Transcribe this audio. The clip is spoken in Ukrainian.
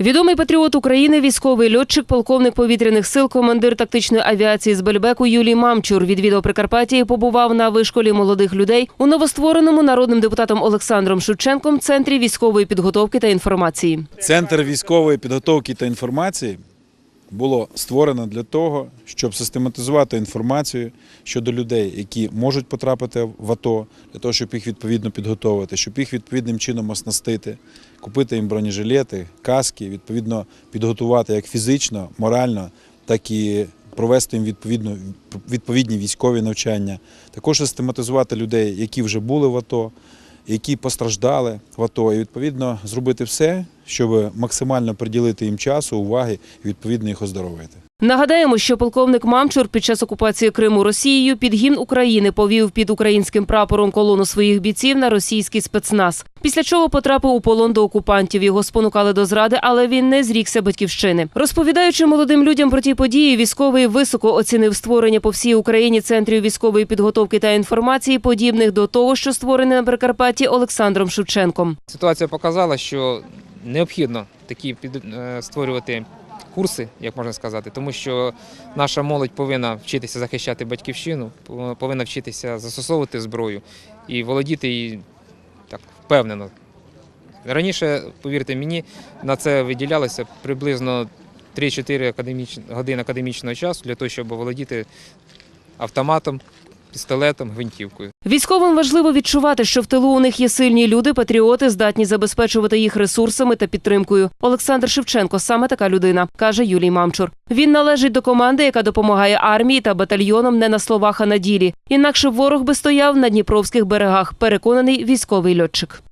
Відомий патріот України, військовий льотчик, полковник повітряних сил, командир тактичної авіації з Бельбеку Юлій Мамчур відвідав Прикарпаття і побував на вишколі молодих людей у новоствореному народним депутатом Олександром Шевченком центрі військової підготовки та інформації. Центр військової підготовки та інформації було створено для того, щоб систематизувати інформацію щодо людей, які можуть потрапити в АТО, для того, щоб їх відповідно підготовити, щоб їх відповідним чином оснастити, купити їм бронежилети, каски, відповідно підготувати як фізично, морально, так і провести їм відповідно відповідні військові навчання. Також систематизувати людей, які вже були в АТО, які постраждали в АТО, і відповідно зробити все, щоб максимально приділити їм часу, уваги і відповідно їх оздоровити. Нагадаємо, що полковник Мамчур під час окупації Криму Росією під гімн України повів під українським прапором колону своїх бійців на російський спецназ. Після чого потрапив у полон до окупантів. Його спонукали до зради, але він не зрікся батьківщини. Розповідаючи молодим людям про ті події, військовий високо оцінив створення по всій Україні центрів військової підготовки та інформації, подібних до того, що створене на Прикарпатті Олександром Шевченком. Ситуація показала, що необхідно такі під, е, створювати курси, як можна сказати, тому що наша молодь повинна вчитися захищати батьківщину, повинна вчитися застосовувати зброю і володіти її так впевнено. Раніше, повірте мені, на це виділялося приблизно 3-4 академіч... години академічного часу для того, щоб володіти автоматом, пістолетом, гвинтівкою. Військовим важливо відчувати, що в тилу у них є сильні люди, патріоти, здатні забезпечувати їх ресурсами та підтримкою. Олександр Шевченко саме така людина, каже Юлій Мамчур. Він належить до команди, яка допомагає армії та батальйонам не на словах, а на ділі. Інакше ворог би стояв на дніпровських берегах. Переконаний військовий льотчик.